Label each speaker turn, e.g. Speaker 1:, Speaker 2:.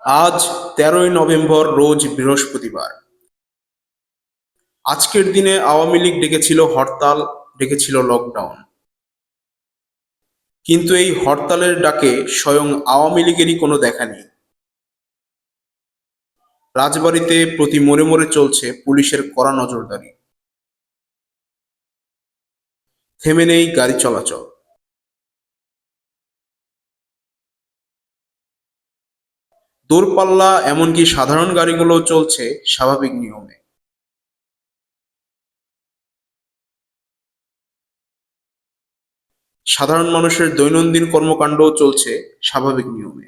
Speaker 1: আজ তেরোই নভেম্বর রোজ বৃহস্পতিবার। আজকের দিনে আওয়ামী লীগ ডেকেছিল হরতাল, ডেকেছিল লকডাউন কিন্তু এই হরতালের ডাকে স্বয়ং আওয়ামী লীগেরই কোনো দেখা নেই। রাজবাড়িতে প্রতি মোড়ে মোড়ে চলছে পুলিশের কড়া নজরদারি। থেমে নেই গাড়ি চলাচল। দূরপাল্লা এমনকি সাধারণ গাড়িগুলো চলছে স্বাভাবিক নিয়মে। সাধারণ মানুষের দৈনন্দিন কর্মকাণ্ডও চলছে স্বাভাবিক নিয়মে।